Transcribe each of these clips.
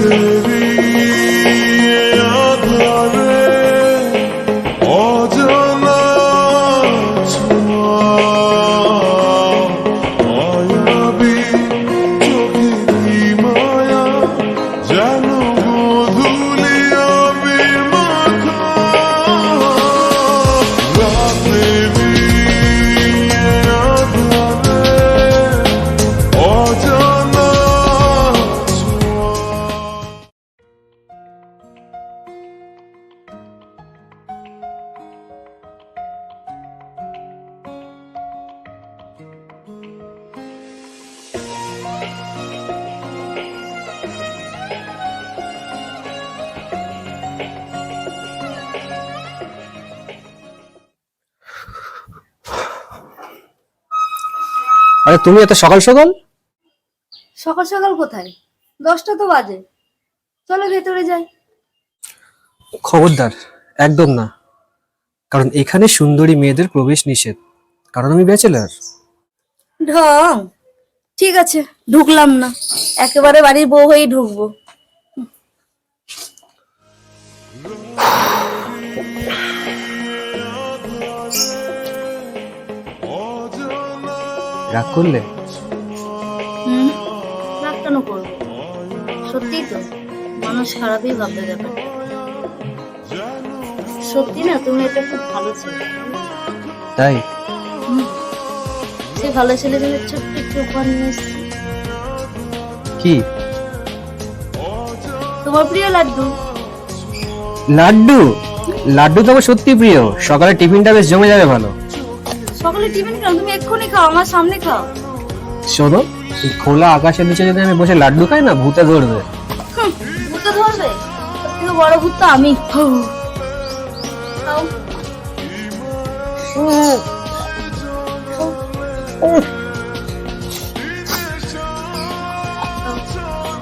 Okay. আরে তুমি এত সকাল সকাল? সকাল সকাল কোথায়? দশটা তো বাজে। চলো ভেতরে যাই। খবরদার একদম না। কারণ এখানে সুন্দরী মেয়েদের প্রবেশ নিষেধ। কারণ আমি ব্যাচেলার। ঢং। ঠিক আছে ঢুকলাম না। একেবারে বাড়ির বউ হয়েই ঢুকবো। রাগ করলে? হুম? রাগ কেন করব? সত্যিই তো মানুষ খারাপই সত্যি না তুমি খুব ভালো ছেলে। তাই? সে ভালো ছেলে জন্য ছোট্ট একটু উপহার নিয়ে কি? তোমার প্রিয় লাড্ডু? লাড্ডু? লাড্ডু তো আমার সত্যি প্রিয়। সকালে টিফিনটা বেশ জমে যাবে ভালো। সকালে টিফিন খাও? তুমি এক্ষুনি খাও আমার সামনে খাও। শোনো এই খোলা আকাশের নিচে যদি আমি বসে লাড্ডু খাই না ভূতে ধরবে। ভূতে ধরবে? থেকে বড় ভূত তো আমি।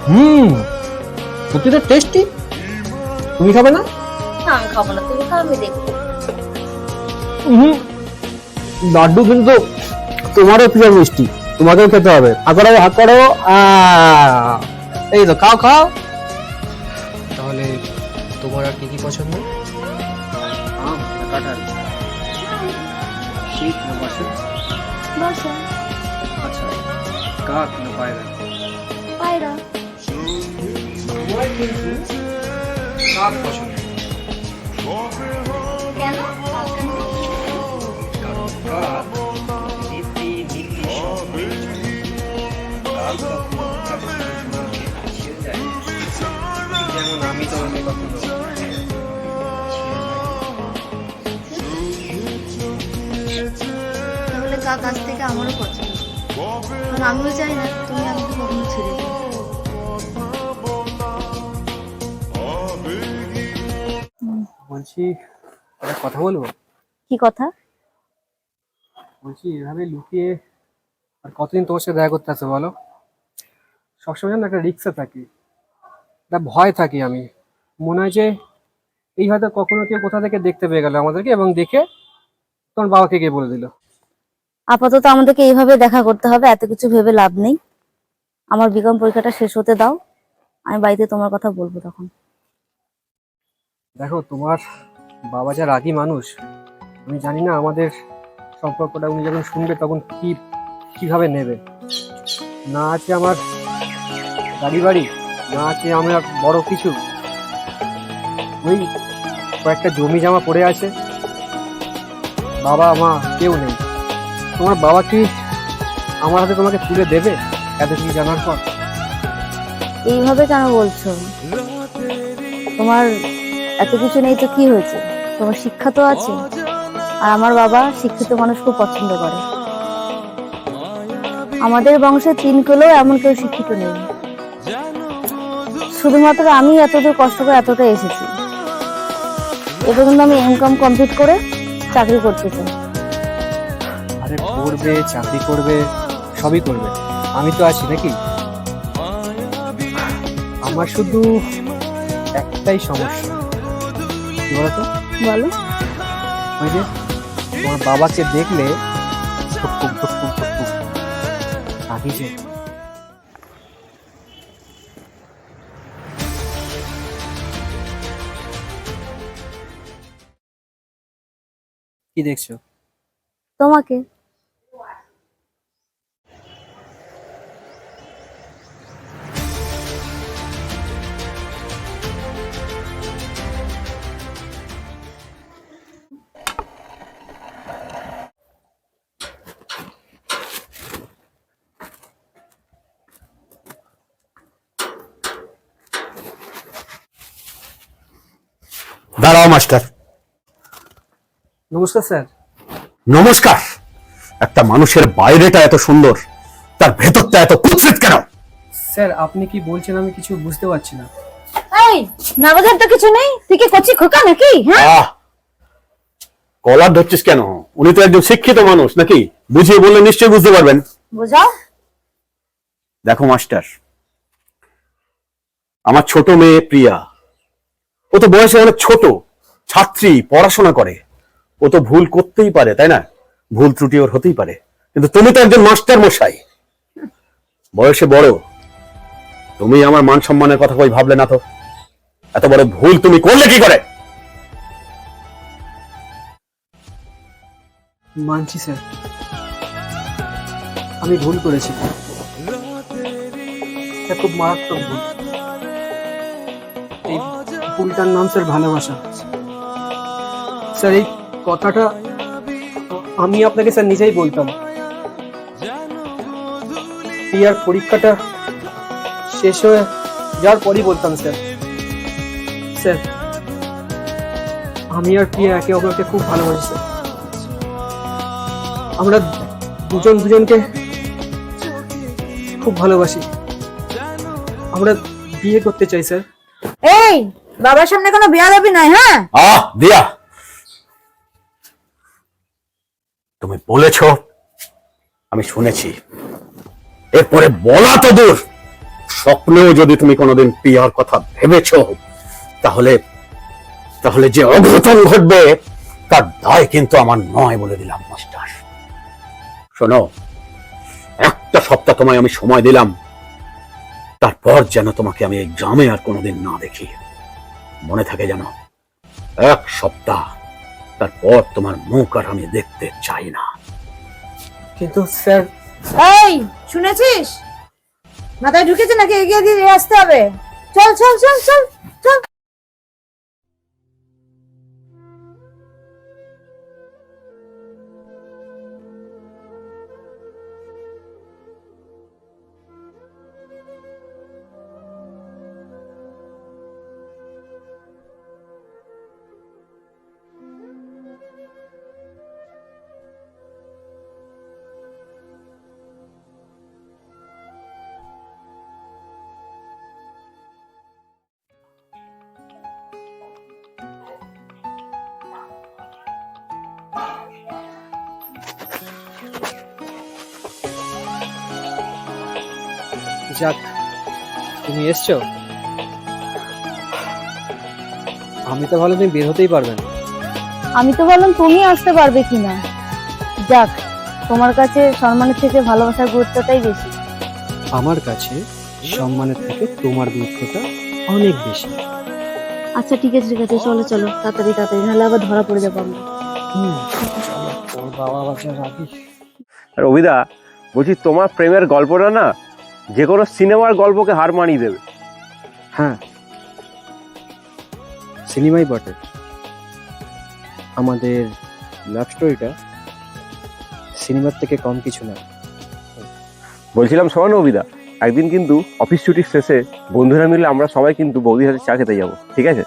হুম সত্যি তো টেস্টি তুমি খাবে না? না আমি খাব না তুমি খাও আমি দেখব হুম। লাড্ডু কিন্তু তোমারও প্রিয় মিষ্টি তোমাকেও খেতে হবে। করো আহ, এই তো খাও খাও। তাহলে তোমার আর কি কি পছন্দ? আম কাঁঠাল। শীত না বাসন বসো আচ্ছা কাক না পায়রা? পায়রা। কাক পছন্দ কাক আজ থেকে আমারও পছন্দ কারণ আমিও চাই না তুমি আমাকে কখনো ছেড়ে দিও বলছি একটা কথা বলব? কি কথা? বলছি এভাবে লুকিয়ে আর কতদিন তোমার সাথে দেখা করতে আসে বলো? সবসময় যেন একটা রিক্সে থাকি। একটা ভয় থাকি আমি। মনে হয় যে এই হয়তো কখনো কেউ কোথা থেকে দেখতে পেয়ে গেল আমাদেরকে এবং দেখে তোমার বাবাকে গিয়ে বলে দিল। আপাতত আমাদেরকে এইভাবে দেখা করতে হবে, এত কিছু ভেবে লাভ নেই। আমার বিকম পরীক্ষাটা শেষ হতে দাও, আমি বাড়িতে তোমার কথা বলব তখন। দেখো, তোমার বাবা যা রাগী মানুষ, আমি জানি না আমাদের সম্পর্কটা উনি যখন শুনবে তখন কি, কীভাবে নেবে। না আছে আমার গাড়ি বাড়ি, না আছে আমার বড় কিছু। ওই কয়েকটা জমি জামা পড়ে আছে। বাবা, মা কেউ নেই। তোমার বাবা কি আমার হাতে তোমাকে তুলে দেবে? এত কিছু জানার পর। এইভাবে কেন বলছো? তোমার এত কিছু নেই তো কি হয়েছে? তোমার শিক্ষা তো আছে। আর আমার বাবা শিক্ষিত মানুষ খুব পছন্দ করে। আমাদের বংশে তিন কেলেও এমন কেউ শিক্ষিত নেই। শুধুমাত্র আমি এতদূর কষ্ট করে এতটা এসেছি। এবার কিন্তু আমি ইনকাম কমপ্লিট করে চাকরি করতে চাই। আরে পড়বে চাকরি করবে সবই করবে। আমি তো আছি নাকি? আমার শুধু একটাই সমস্যা। কি বলো। ওই যে তোমার বাবাকে দেখলে কি দেখছ? তোমাকে? দাঁড়াও মাস্টার। নমস্কার স্যার। নমস্কার। একটা মানুষের বাইরেটা এত সুন্দর তার ভেতরটা এত কুৎসিত কেন? স্যার আপনি কি বলছেন আমি কিছু বুঝতে পারছি না। এই না বোঝার তো কিছু নেই? তুই কি কচি খোকা নাকি হ্যাঁ? আহ! কলার ধরছিস কেন? উনি তো একজন শিক্ষিত মানুষ নাকি? বুঝিয়ে বললে নিশ্চয়ই বুঝতে পারবেন। বোঝাও। দেখো মাস্টার আমার ছোট মেয়ে প্রিয়া ও তো বয়সে অনেক ছোট, ছাত্রী, পড়াশোনা করে। ও তো ভুল করতেই পারে, তাই না? ভুল ত্রুটি ওর হতেই পারে। কিন্তু তুমি তো একজন মাস্টার মশাই বয়সে বড়। তুমি আমার মান সম্মানের কথা কই ভাবলে না তো? এত বড় ভুল তুমি করলে কি করে? মানছি, স্যার। আমি ভুল করেছি। খুব মারাত্মক ভুল। ভুলটার নাম স্যার ভালোবাসা। স্যার, এই কথাটা আমি আপনাকে স্যার নিজেই বলতাম। প্রিয়ার পরীক্ষাটা শেষ হয়ে যাওয়ার পরই বলতাম স্যার। স্যার, আমি আর প্রিয়া একে অপরকে খুব ভালোবাসি স্যার। আমরা দুজন দুজনকে খুব ভালোবাসি। আমরা বিয়ে করতে চাই স্যার। এই বাবার সামনে কোনো বিয়া দাবি নাই হ্যাঁ? আহ, দিয়া। তুমি বলেছ, আমি শুনেছি। এরপরে বলা তো দূর। স্বপ্নেও যদি তুমি কোনোদিন প্রিয়ার কথা ভেবেছ, তাহলে তাহলে যে অঘটন ঘটবে, তার দায় কিন্তু আমার নয় বলে দিলাম, মাস্টার। শোনো, একটা সপ্তাহ তোমায় আমি সময় দিলাম। তারপর যেন তোমাকে আমি এই গ্রামে আর কোনোদিন না দেখি। মনে থাকে যেন এক সপ্তাহ তারপর তোমার মুখ আর আমি দেখতে চাই না। কিন্তু স্যার এই শুনেছিস? মাথায় ঢুকেছে নাকি? এগিয়ে দিয়ে আসতে হবে। চল চল চল চল। যাক তুমি এসছো? আমি তো ভালো তুমি বের হতেই পারবে না। আমি তো বললাম তুমি আসতে পারবে কিনা। যাক তোমার কাছে সম্মানের থেকে ভালোবাসার গুরুত্বটাই বেশি। আমার কাছে সম্মানের থেকে তোমার গুরুত্বটা অনেক বেশি। আচ্ছা ঠিক আছে ঠিক আছে চলো চলো তাড়াতাড়ি তাড়াতাড়ি নাহলে আবার ধরা পড়ে যাব আমরা। হুম, চলো, ওর বাবা বাচ্চা রাখি আর অভিদা বলছি তোমার প্রেমের গল্পটা না যে কোনো সিনেমার গল্পকে হার মানিয়ে দেবে। হ্যাঁ। সিনেমাই বটে। আমাদের লাভ স্টোরিটা সিনেমার থেকে কম কিছু না। বলছিলাম শোনো অভিদা একদিন কিন্তু অফিস ছুটির শেষে বন্ধুরা মিলে আমরা সবাই কিন্তু বৌদির সাথে চা খেতে যাব ঠিক আছে?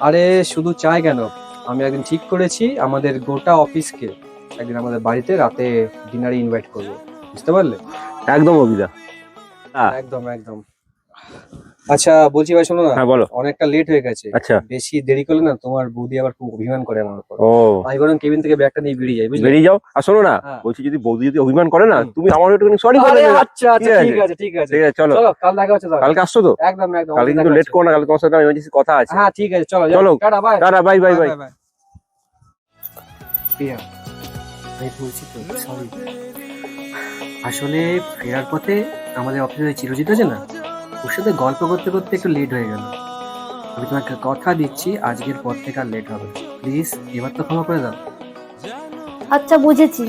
আরে শুধু চায় কেন? আমি একদিন ঠিক করেছি আমাদের গোটা অফিসকে একদিন আমাদের বাড়িতে রাতে ডিনারে ইনভাইট করব। বুঝতে পারলে? একদম অভিদা। একদম একদম। আচ্ছা বলছি ভাই শোনো না হ্যাঁ বলো। অনেকটা লেট হয়ে গেছে। আচ্ছা। বেশি দেরি করলে না তোমার বৌদি আবার খুব অভিমান করে আমার উপর। ও। আমি বরং কেবিন থেকে ব্যাগটা নিয়ে বেরিয়ে যাই বুঝলে? বেরিয়ে যাও। আর শোনো না হ্যাঁ। বলছি যদি বৌদি যদি অভিমান করে না তুমি আমার একটুখানি সরি দেবে। আচ্ছা আচ্ছা ঠিক আছে। ঠিক আছে ঠিক আছে। চলো। কাল দেখা হচ্ছে কালকে আসছো তো? একদম একদম কালকে কিন্তু লেট করো না কালকে তোমার সাথে এমার্জেন্সি কথা আছে। হ্যাঁ ঠিক আছে চলো চলো। Tata bye tata bye bye bye Priya আমি বলছি তো সরি আসলে ফেরার পথে আমাদের অফিসে চিরজিৎ আছে না? ওর সাথে গল্প করতে করতে একটু লেট হয়ে গেল। আমি তোমাকে কথা দিচ্ছি আজকের পর থেকে আর লেট হবে প্লিজ এবার তো ক্ষমা করে দাও। আচ্ছা বুঝেছি।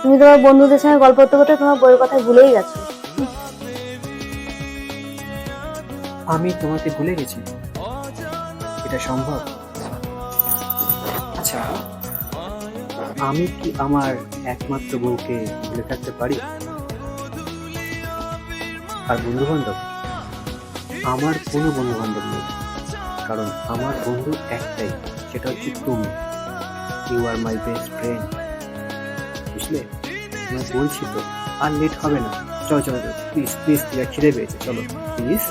তুমি তোমার বন্ধুদের সঙ্গে গল্প করতে করতে তোমার বইয়ের কথা ভুলেই গেছো। আমি তোমাকে ভুলে গেছি। এটা সম্ভব? আচ্ছা আমি কি আমার একমাত্র বউকে ভুলে থাকতে পারি? আর বন্ধু বান্ধব আমার কোনো বন্ধু বান্ধব নেই কারণ আমার বন্ধু একটাই সেটা হচ্ছে তুমি। You are my best friend বুঝলে? আমি বলছি তো আর লেট হবে না। চলো চলো প্লিজ প্লিজ তুই খিদে পেয়েছে চলো প্লিজ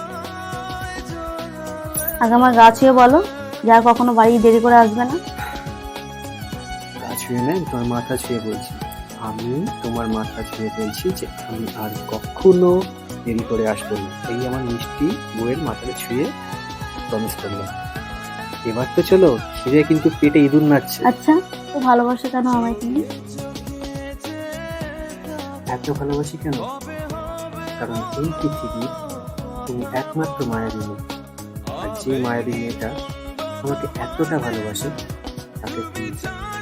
আগে আমার গা ছুঁয়ে বলো যার কখনো বাড়ি দেরি করে আসবে না। গা ছুঁয়ে নেন তোমার মাথা ছুঁয়ে বলছি। আমি তোমার মাথা ছুঁয়ে বলছি যে আমি আর কখনো দেরি করে আসব না। এই আমার মিষ্টি বউয়ের মাথাটা ছুঁয়ে প্রমিস করলাম। এবার তো চলো খিদে কিন্তু পেটে ইঁদুর নাচছে। আচ্ছা তো ভালোবাসো কেন আমায় তুমি? এত ভালোবাসি কেন? কারণ এই পৃথিবীর তুমি একমাত্র মায়াবী মেয়ে। আর যে মায়াবী মেয়েটা আমাকে এতটা ভালোবাসে তাকে প্লিজ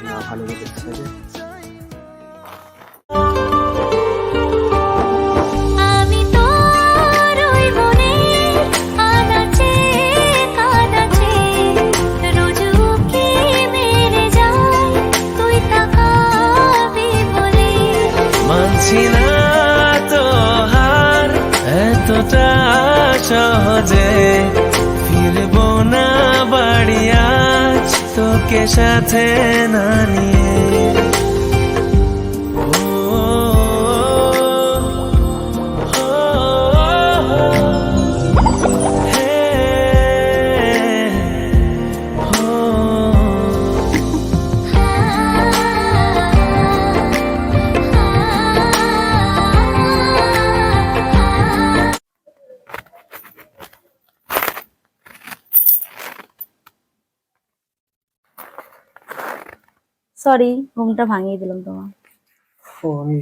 না ভালোবেসে সাথে না সরি ঘুমটা ভাঙিয়ে দিলাম তোমার। ও আমি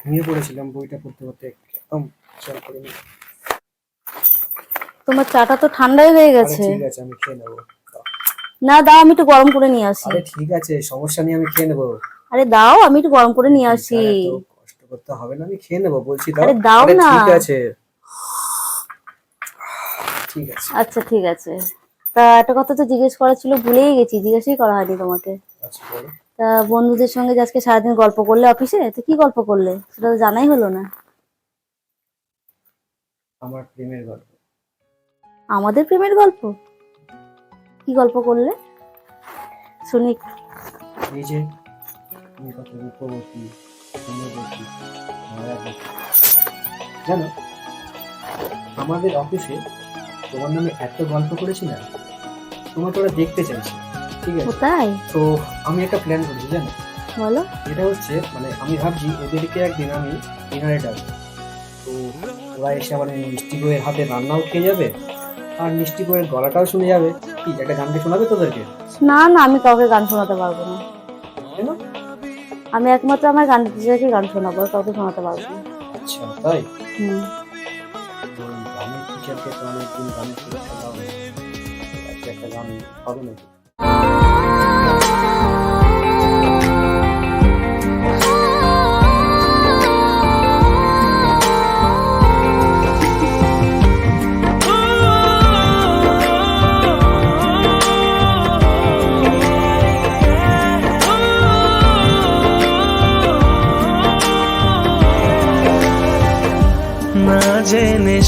ঘুমিয়ে পড়েছিলাম বইটা পড়তে পড়তে একদম খেয়াল করিনি তোমার চাটা তো ঠান্ডাই হয়ে গেছে। ঠিক আছে আমি খেয়ে নেব। না দাও আমি একটু গরম করে নিয়ে আসি। আরে ঠিক আছে সমস্যা নেই আমি খেয়ে নেব। আরে দাও আমি একটু গরম করে নিয়ে আসি। কষ্ট করতে হবে না আমি খেয়ে নেব বলছি দাও। আরে দাও না। ঠিক আছে। ঠিক আছে। আচ্ছা ঠিক আছে। তা একটা কথা তো জিজ্ঞেস করা ছিল ভুলেই গেছি জিজ্ঞেসই করা হয়নি তোমাকে। আচ্ছা বলো। তা বন্ধুদের সঙ্গে যে আজকে সারাদিন গল্প করলে অফিসে? তো কি গল্প করলে? সেটা তো জানাই হলো না। আমার প্রেমের গল্প। আমাদের প্রেমের গল্প? কি গল্প করলে? শুনি। এই যে তুমি কত রূপবতী সুন্দরবতী মায়াবতী জানো আমাদের অফিসে তোমার নামে এত গল্প করেছি না তোমাকে ওরা দেখতে চাইছে ঠিক আছে। কোথায়? তো আমি একটা প্ল্যান করেছি জানো বলো। এটা হচ্ছে মানে আমি ভাবছি ওদেরকে একদিন আমি ডিনারে ডাকবো। তো ওরা এসে এই মিষ্টি বইয়ের হাতে রান্নাও খেয়ে যাবে আর মিষ্টি বইয়ের গলাটাও শুনে যাবে। কি একটা গানকে শোনাবে তোদেরকে? না না আমি কাউকে গান শোনাতে পারব না। কেন আমি একমাত্র আমার গান টিচারকে গান শোনাবো কাউকে শোনাতে পারব না। আচ্ছা তাই? হুম। গানের টিচারকে তো অনেকদিন গানের পরীক্ষা দাও না। তো আজকে একটা গান হবে নাকি?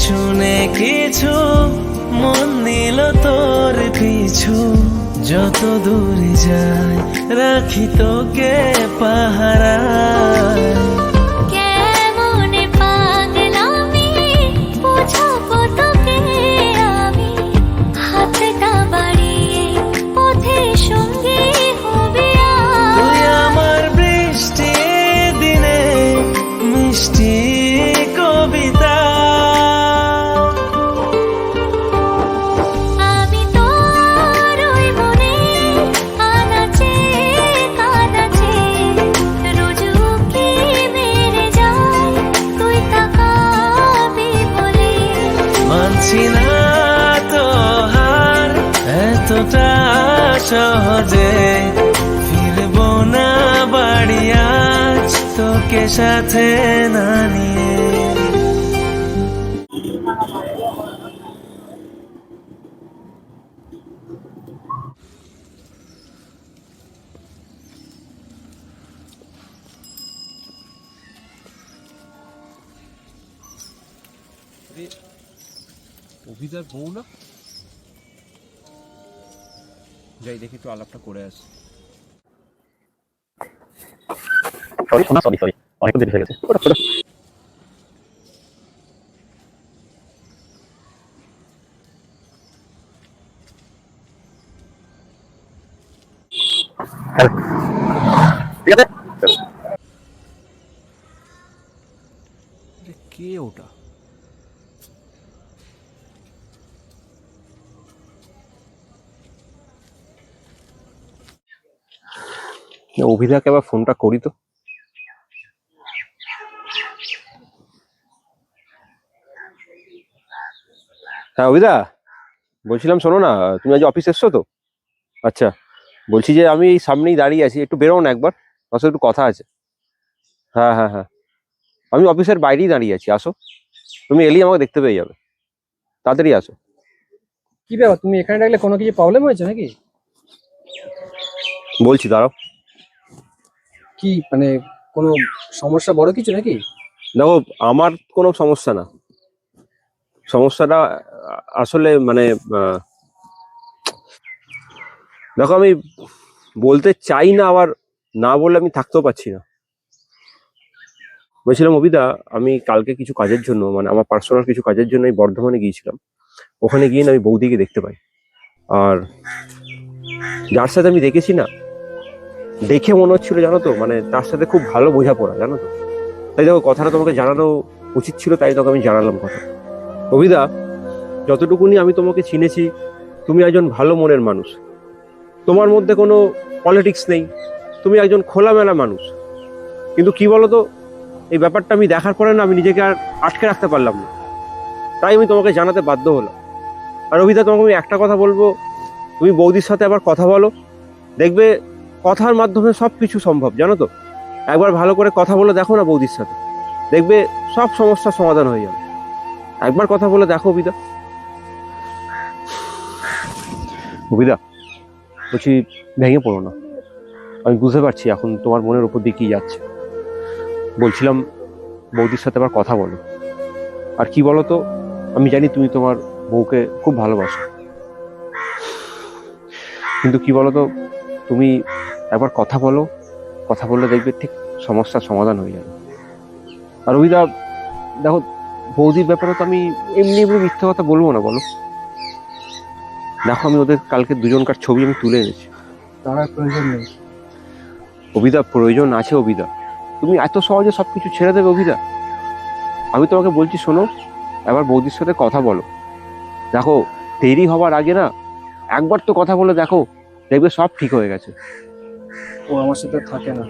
শুনে কিছু মন নিল তোর পিছু। যত দূরে যায় রাখি তোকে পাহারা। সাথে না নিয়ে। অভিদার বউ না? যাই দেখি একটু আলাপটা করে আসি। সরি শোনা সরি সরি অনেক দেরি হয়ে গেছে। ওটা, ওটা। ঠিক আছে? কে ওটা? অভিদাকে আবার ফোনটা করি তো। হ্যাঁ অভিদা। বলছিলাম শোনো না তুমি আজ অফিস এসছো তো? আচ্ছা বলছি যে আমি এই সামনেই দাঁড়িয়ে আছি একটু বেরো না একবার আমার সাথে একটু কথা আছে। হ্যাঁ হ্যাঁ হ্যাঁ। আমি অফিসের বাইরেই দাঁড়িয়ে আছি আসো। তুমি এলেই আমাকে দেখতে পেয়ে যাবে। তাড়াতাড়ি আসো। কি ব্যাপার তুমি এখানে রাখলে কোনো কিছু প্রবলেম হয়েছে নাকি? বলছি দাঁড়াও। কি মানে কোনো সমস্যা বড় কিছু নাকি? দেখো আমার কোনো সমস্যা না। সমস্যাটা, আসলে মানে দেখো আমি বলতে চাই না আবার না বলে আমি থাকতেও পারছি না। বলছিলাম অবিদা আমি কালকে কিছু কাজের জন্য মানে আমার পার্সোনাল কিছু কাজের জন্য আমি বর্ধমানে গিয়েছিলাম। ওখানে গিয়ে আমি বৌদিকে দেখতে পাই। আর যার সাথে আমি দেখেছি না, দেখে মনে হচ্ছিল জানো তো মানে তার সাথে খুব ভালো বোঝাপড়া, জানো তো। তাই দেখো, কথাটা তোমাকে জানানো উচিত ছিল, তাই তোকে আমি জানালাম কথা। অভিদা, যতটুকুনি আমি তোমাকে চিনেছি, তুমি একজন ভালো মনের মানুষ। তোমার মধ্যে কোনো পলিটিক্স নেই। তুমি একজন খোলামেলা মানুষ। কিন্তু কি বলো তো এই ব্যাপারটা আমি দেখার পরে না আমি নিজেকে আর আটকে রাখতে পারলাম না। তাই আমি তোমাকে জানাতে বাধ্য হলাম। আর অভিদা, তোমাকে আমি একটা কথা বলব। তুমি বৌদির সাথে আবার কথা বলো। দেখবে কথার মাধ্যমে সব কিছু সম্ভব, জানো তো? একবার ভালো করে কথা বলে দেখো না বৌদির সাথে। দেখবে সব সমস্যার সমাধান হয়ে যাবে। একবার কথা বলে দেখো অবিদা অবিদা বলছি ভেঙে পড়ো না। আমি বুঝতে পারছি এখন তোমার মনের উপর দিয়ে কি যাচ্ছে। বলছিলাম বৌদির সাথে আবার কথা বলো। আর কি বলো তো আমি জানি তুমি তোমার বউকে খুব ভালোবাসো। কিন্তু কি বলো তো তুমি একবার কথা বলো, কথা বললে দেখবে ঠিক সমস্যার সমাধান হয়ে যাবে। আর অভিদা দেখো বৌদির ব্যাপারে তো আমি এমনি এমনি মিথ্যে কথা বলব না বলো। দেখো আমি ওদের কালকে দুজনকার ছবি আমি তুলে এনেছি। তার প্রয়োজন নেই। অভিদা প্রয়োজন আছে অভিদা। তুমি এত সহজে সব কিছু ছেড়ে দেবে অভিদা? আমি তোমাকে বলছি শোনো এবার বৌদির সাথে কথা বলো। দেখো দেরি হওয়ার আগে না একবার তো কথা বলে দেখো দেখবে সব ঠিক হয়ে গেছে। ও আমার সাথে থাকে না।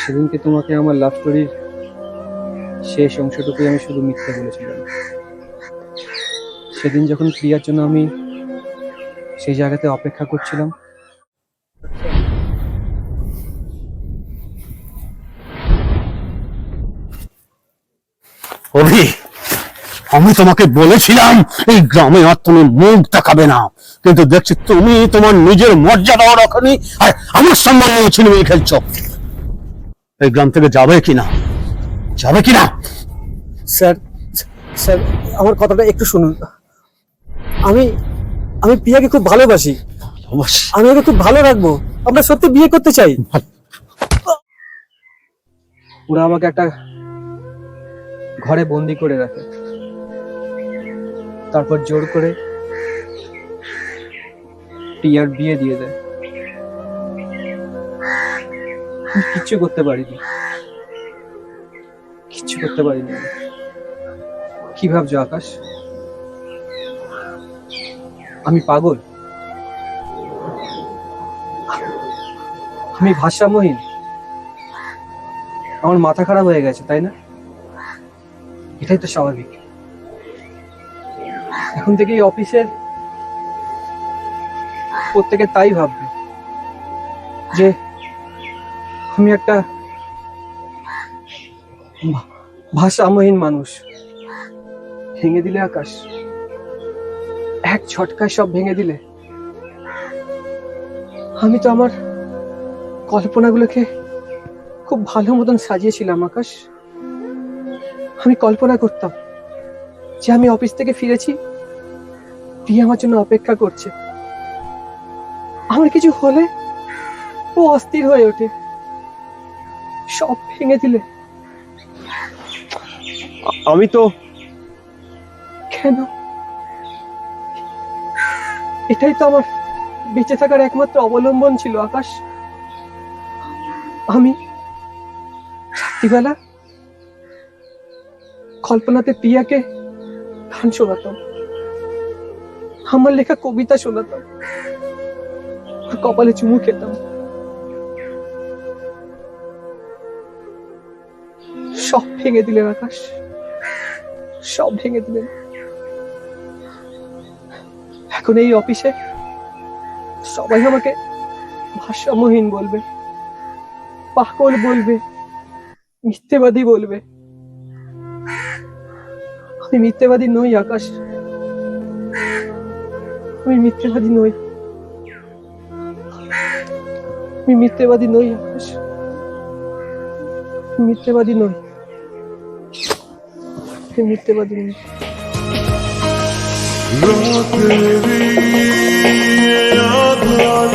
সেদিনকে তোমাকে আমার লাভ স্টোরির শেষ অংশটুকুই আমি শুধু মিথ্যা বলেছিলাম। সেদিন যখন ক্রিয়ার জন্য আমি সেই জায়গাতে অপেক্ষা করছিলাম আমি তোমাকে বলেছিলাম, এই গ্রামে আর তুমি মুখ দেখাবে না। কিন্তু দেখছি তুমি তোমার নিজের মর্যাদাও রাখনি আর আমার সম্মান নিয়ে ছিনিমিনি এই গ্রাম থেকে যাবে কিনা? যাবে কিনা? স্যার স্যার আমার কথাটা একটু শুনুন। আমি আমি প্রিয়াকে খুব ভালোবাসি। আমি ওকে খুব ভালো রাখব। আমরা সত্যি বিয়ে করতে চাই। ওরা আমাকে একটা ঘরে বন্দি করে রাখে। তারপর জোর করে টিয়ার বিয়ে দিয়ে দেয়। কিচ্ছু করতে পারিনি। করতে পারিনি। কি ভাবছ আকাশ? আমি পাগল? আমি ভাষামহীন আমার মাথা খারাপ হয়ে গেছে, তাই না? এটাই তো স্বাভাবিক। এখন থেকে এই অফিসের প্রত্যেকে তাই ভাববে যে আমি একটা ভাষামহীন মানুষ। ভেঙে দিলে আকাশ। এক ছটকায় সব ভেঙে দিলে। আমি তো আমার কল্পনাগুলোকে খুব ভালো মতন সাজিয়েছিলাম, আকাশ। আমি কল্পনা করতাম যে আমি অফিস থেকে ফিরেছি প্রিয়া আমার জন্য অপেক্ষা করছে। আমার কিছু হলে ও অস্থির হয়ে ওঠে। সব ভেঙে দিলে। আমি তো কেন? এটাই তো আমার বেঁচে থাকার একমাত্র অবলম্বন ছিল, আকাশ। আমি রাত্রিবেলা কল্পনাতে প্রিয়াকে গান শোনাতাম, আমার লেখা কবিতা শোনাতাম কপালে চুমু খেতাম। সব ভেঙে দিলেন আকাশ। সব ভেঙে দিলেন এখন এই অফিসে সবাই আমাকে ভারসাম্যহীন বলবে পাকল বলবে, মিথ্যেবাদী বলবে। আমি মিথ্যেবাদী নই, আকাশ। আমি মিথ্যেবাদী নই। আমি মিথ্যেবাদী নই, আকাশ। মিথ্যেবাদী নই। মিথ্যেবাদী রাতেরি আধারে